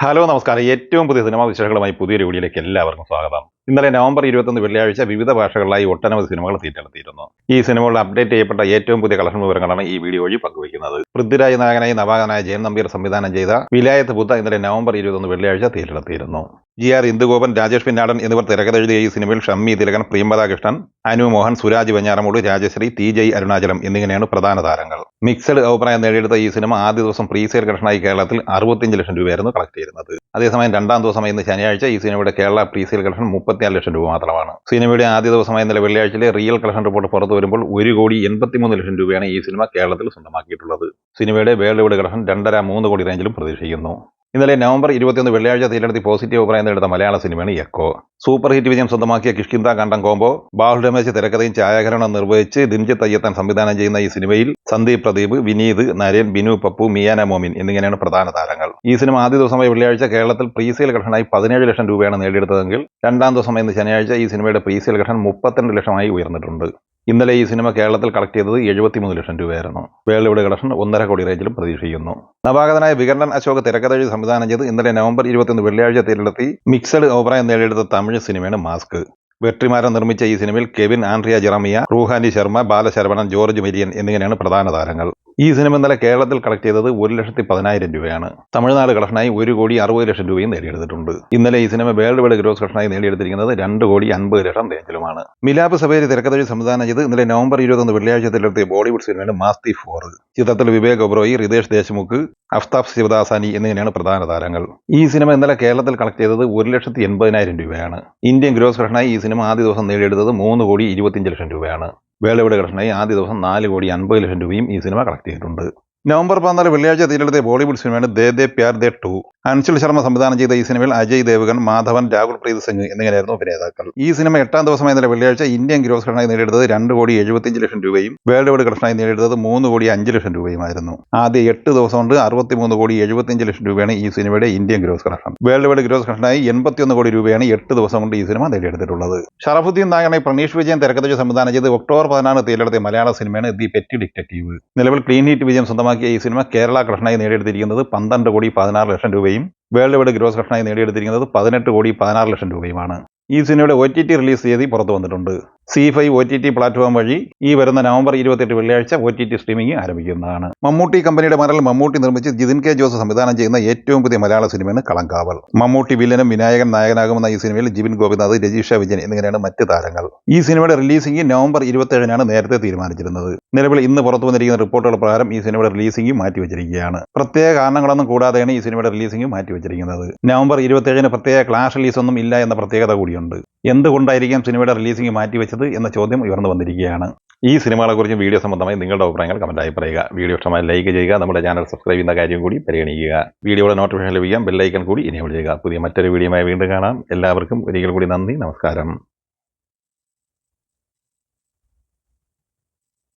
Hello നമസ്കാരം. ഏറ്റവും പുതിയ സിനിമാ വിശേഷങ്ങളുമായി പുതിയൊരു വീഡിയോയിലേക്ക് എല്ലാവർക്കും സ്വാഗതം. ഇന്നലെ നവംബർ ഇരുപത്തൊന്ന് വെള്ളിയാഴ്ച വിവിധ ഭാഷകളിലായി ഒട്ടനവധി സിനിമകൾ തീറ്റെടുത്തിയിരുന്നു ഈ സിനിമകളുടെ അപ്ഡേറ്റ് ചെയ്യപ്പെട്ട ഏറ്റവും പുതിയ കളക്ഷൻ വിവരങ്ങളാണ് ഈ വീഡിയോ വഴി പങ്കുവയ്ക്കുന്നത്. പൃഥ്വിരാജ് നായകനായി നവാഗനായ ജയൻ നമ്പിയർ സംവിധാനം ചെയ്ത വിലായത്ത് ബുദ്ധ ഇന്നലെ നവംബർ ഇരുപത്തൊന്ന് വെള്ളിയാഴ്ച തീറ്റെടുത്തിരുന്നു ജി ആർ ഇന്ദുഗോപൻ രാജേഷ് പിന്നാടൻ എന്നിവർ തിരക്കഥെഴുതിയ ഈ സിനിമയിൽ ഷമ്മി തിലകൻ പ്രിയംബദാകൃഷ്ണൻ അനു മോഹൻ സുരാജ് വെഞ്ഞാറമൂട് രാജശ്രീ ടി ജയ് അരുണാചലം എന്നിങ്ങനെയാണ് പ്രധാന താരങ്ങൾ. മിക്സഡ് അഭിപ്രായം നേടിയെടുത്ത ഈ സിനിമ ആദ്യ ദിവസം പ്രീ സെയിൽ കളക്ഷനായി കേരളത്തിൽ അറുപത്തിയഞ്ച് ലക്ഷം രൂപയായിരുന്നു കളക്ട് ചെയ്യുന്നത് അതേസമയം രണ്ടാം ദിവസമായി ഇന്ന് ശനിയാഴ്ച ഈ സിനിമയുടെ കേരള പ്രീ സെയിൽ കളക്ഷൻ മുപ്പത്തിനാല് ലക്ഷം രൂപ മാത്രമാണ്. സിനിമയുടെ ആദ്യ ദിവസമായ ഇന്നലെ വെള്ളിയാഴ്ചയിലെ റിയൽ കളക്ഷൻ റിപ്പോർട്ട് പുറത്തു വരുമ്പോൾ ഒരു കോടി എൺപത്തിമൂന്ന് ലക്ഷം രൂപയാണ് ഈ സിനിമ കേരളത്തിൽ സ്വന്തമാക്കിയിട്ടുള്ളത്. സിനിമയുടെ വേൾഡ് കളക്ഷൻ രണ്ടര മൂന്ന് കോടി റേഞ്ചിലും പ്രതീക്ഷിക്കുന്നു. ഇന്നലെ നവംബർ ഇരുപത്തിയൊന്ന് വെള്ളിയാഴ്ച തിരഞ്ഞെടുത്തി പോസിറ്റീവ് അഭിപ്രായം നേടുന്ന മലയാള സിനിമയാണ് എക്കോ സൂപ്പർ ഹിറ്റ് വിജയം സ്വന്തമാക്കിയ കിഷ്കിന്ത കണ്ടം കോംബോ ബാഹുൽ രമേശ് തിരക്കഥയും ഛായാഗ്രഹണം നിർവഹിച്ച് ദിൻജിത്ത് അയ്യത്താൻ സംവിധാനം ചെയ്യുന്ന ഈ സിനിമയിൽ സന്ദീപ് പ്രദീപ് വിനീത് നരേൻ ബിനു പപ്പു മിയാന മോമിൻ എന്നിങ്ങനെയാണ് പ്രധാന താരങ്ങൾ. ഈ സിനിമ ആദ്യ ദിവസമായ വെള്ളിയാഴ്ച കേരളത്തിൽ പ്രീസെയിൽ ഘട്ടനായി പതിനേഴ് ലക്ഷം രൂപയാണ് നേടിയെടുത്തതെങ്കിൽ രണ്ടാം ദിവസം ഇന്ന് ശനിയാഴ്ച ഈ സിനിമയുടെ പ്രീസെയിൽ കളക്ഷൻ മുപ്പത്തിരണ്ട് ലക്ഷമായി ഉയർന്നിട്ടുണ്ട്. ഇന്നലെ ഈ സിനിമ കേരളത്തിൽ കളക്ട് ചെയ്തത് എഴുപത്തിമൂന്ന് ലക്ഷം രൂപയായിരുന്നു. വേൾഡ് കളക്ഷൻ ഒന്നര കോടി റേഞ്ചിലും പ്രതീക്ഷിക്കുന്നു. നവാഗതനായ വികരണൻ അശോക് തിരക്കഥഴി സംവിധാനം ചെയ്ത് ഇന്നലെ നവംബർ ഇരുപത്തിയൊന്ന് വെള്ളിയാഴ്ച തീരിലെത്തി മിക്സഡ് അഭിപ്രായം നേടിയെടുത്ത തമിഴ് സിനിമയാണ് മാസ്ക്. വെട്ടിമാരം നിർമ്മിച്ച ഈ സിനിമയിൽ Kevin Andrea Jeremiah Ruhani Sharma Balasaravanan George Maryan എന്നിങ്ങനെയാണ് പ്രധാന താരങ്ങൾ. ഈ സിനിമ ഇന്നലെ കേരളത്തിൽ കളക്ട് ചെയ്തത് ഒരു ലക്ഷത്തി പതിനായിരം രൂപയാണ്. തമിഴ്നാട് കളക്ഷനായി ഒരു കോടി അറുപത് ലക്ഷം രൂപയും നേടിയെടുത്തിട്ടുണ്ട്. ഇന്നലെ ഈ സിനിമ വേൾഡ് വൈഡ് ഗ്രോസ് കളക്ഷനായി നേടിയെടുത്തിരിക്കുന്നത് രണ്ട് കോടി അൻപത് ലക്ഷം റേഞ്ചിലുമാണ് മിലാപ് സഭയിൽ തിരക്കഥഴി സംവിധാനം ചെയ്ത് ഇന്നലെ നവംബർ ഇരുപത്തൊന്ന് വെള്ളിയാഴ്ചത്തിലെത്തിയ ബോളിവുഡ് സിനിമയാണ് മാസ്തി ഫോർ. ചിത്രത്തിൽ വിവേക് ഒബ്രോയി റിതേഷ് ദേശ്മുഖ് അഫ്താബ് ശിവദാസാനി എന്നിങ്ങനെയാണ് പ്രധാന താരങ്ങൾ. ഈ സിനിമ ഇന്നലെ കേരളത്തിൽ കളക്ട് ചെയ്തത് ഒരു ലക്ഷത്തി എൺപതിനായിരം രൂപയാണ്. ഇന്ത്യൻ ഗ്രോസ് കളക്ഷനായി ഈ സിനിമ ആദ്യ ദിവസം നേടിയെടുത്തത് മൂന്ന് കോടി ഇരുപത്തിയഞ്ച് ലക്ഷം രൂപയാണ്. വേളയുടെ കളക്ഷനായി ആദ്യ ദിവസം നാല് കോടി അൻപത് ലക്ഷം രൂപയും ഈ സിനിമ കളക്ട് ചെയ്തിട്ടുണ്ട്. നവംബർ പതിനാല് വെള്ളിയാഴ്ച തീരെടുത്ത ബോളിവുഡ് സിനിമയാണ് ദേ ദേ പ്യാർ ദേ ടു. അൻഷുൽ ശർമ്മ സംവിധാനം ചെയ്ത ഈ സിനിമയിൽ അജയ് ദേവഗൻ മാധവൻ രാഹുൽ പ്രീത് സിംഗ് എന്നിങ്ങനെയായിരുന്നു അഭിനേതാക്കൾ. ഈ സിനിമ എട്ടാം ദിവസമായ ഇന്നലെ വെള്ളിയാഴ്ച ഇന്ത്യൻ ഗ്രോസ് കളക്ഷനായി നേടിയെടുത്തത് രണ്ട് കോടി എഴുപത്തിയഞ്ച് ലക്ഷം രൂപയും വേൾഡ് വൈഡ് കളക്ഷനായി നേടിയെടുത്തത് മൂന്ന് കോടി അഞ്ച് ലക്ഷം രൂപയുമായിരുന്നു. ആദ്യ എട്ട് ദിവസം കൊണ്ട് അറുപത്തിമൂന്ന് കോടി എഴുപത്തിയഞ്ച് ലക്ഷം രൂപയാണ് ഈ സിനിമയുടെ Indian gross collection worldwide gross കളക്ഷനായി എൺപത്തിയൊന്ന് കോടി രൂപയാണ് എട്ട് ദിവസം കൊണ്ട് ഈ സിനിമ നേടിയെടുത്തിട്ടുള്ളത്. ഷറഫുദ്ദീൻ നായകനെ പ്രണീഷ് വിജയൻ തിരക്കഥ സംവിധാനം ചെയ്ത് ഒക്ടോബർ പതിനാറ് തിരിച്ചെടുത്ത മലയാള സിനിമയാണ് ദി പെറ്റി ഡിറ്റക്റ്റീവ്. നിലവിൽ ക്ലീൻ ഹീറ്റ് വിജയം സ്വന്തമാക്കിയ ഈ സിനിമ കേരള കൃഷ്ണായി നേടിയെടുത്തിരിക്കുന്നത് പന്ത്രണ്ട് കോടി പതിനാറ് ലക്ഷം രൂപയും വേൾഡ് വൈഡ് ഗ്രോസ് കൃഷ്ണായി നേടിയെടുത്തിരിക്കുന്നത് പതിനെട്ട് കോടി പതിനാറ് ലക്ഷം രൂപയുമാണ്. ഈ സിനിമയുടെ ഒ ടി റിലീസ് തീയതി പുറത്തു വന്നിട്ടുണ്ട്. C five O T T platform വഴി ഈ വരുന്ന നവംബർ ഇരുപത്തെട്ട് വെള്ളിയാഴ്ച ഒ ടി ടി സ്ട്രീമിംഗ് ആരംഭിക്കുന്നതാണ്. മമ്മൂട്ടി കമ്പനിയുടെ മരൽ മമ്മൂട്ടി നിർമ്മിച്ച് ജിതിൻ കെ ജോസ് സംവിധാനം ചെയ്യുന്ന ഏറ്റവും പുതിയ മലയാള സിനിമയാണ് കളങ്കാവൽ. മമ്മൂട്ടി വില്ലനും വിനായകൻ നായകനാകുമെന്ന ഈ സിനിമയിൽ ജിബിൻ ഗോപിനാഥ് രജീഷ വിജയൻ എന്നിങ്ങനെയാണ് മറ്റ് താരങ്ങൾ. ഈ സിനിമയുടെ റിലീസിംഗ് നവംബർ ഇരുപത്തേഴിനാണ് നേരത്തെ തീരുമാനിച്ചിരുന്നത്. നിലവിൽ ഇന്ന് പുറത്തു വന്നിരിക്കുന്ന റിപ്പോർട്ടുകൾ പ്രകാരം ഈ സിനിമയുടെ റിലീസിംഗ് മാറ്റിവെച്ചിരിക്കുകയാണ്. പ്രത്യേക കാരണങ്ങളൊന്നും കൂടാതെയാണ് ഈ സിനിമയുടെ റിലീസിംഗ് മാറ്റിവെച്ചിരിക്കുന്നത്. നവംബർ ഇരുപത്തേഴിന് പ്രത്യേക ക്ലാഷ് റിലീസ് ഒന്നും ഇല്ല എന്ന പ്രത്യേകത കൂടിയുണ്ട്. എന്തുകൊണ്ടായിരിക്കാം സിനിമയുടെ റിലീസിംഗ് മാറ്റിവെച്ചത്? എന്ന ചോദ്യം ഉയർന്നു വന്നിരിക്കുകയാണ്. ഈ സിനിമകളെക്കുറിച്ചും വീഡിയോ സംബന്ധമായി നിങ്ങളുടെ അഭിപ്രായങ്ങൾ കമന്റായി പറയുക. വീഡിയോ ഇഷ്ടമായി ലൈക്ക് ചെയ്യുക നമ്മുടെ ചാനൽ സബ്സ്ക്രൈബ് ചെയ്യുന്ന കാര്യം കൂടി പരിഗണിക്കുക. വീഡിയോയുടെ നോട്ടിഫിക്കേഷൻ ലഭിക്കാൻ ബെല്ലൈക്കൺ കൂടി ഇനേബിൾ ചെയ്യുക. പുതിയ മറ്റൊരു വീഡിയോയുമായി വീണ്ടും കാണാം. എല്ലാവർക്കും ഒരിക്കൽ കൂടി നന്ദി നമസ്കാരം.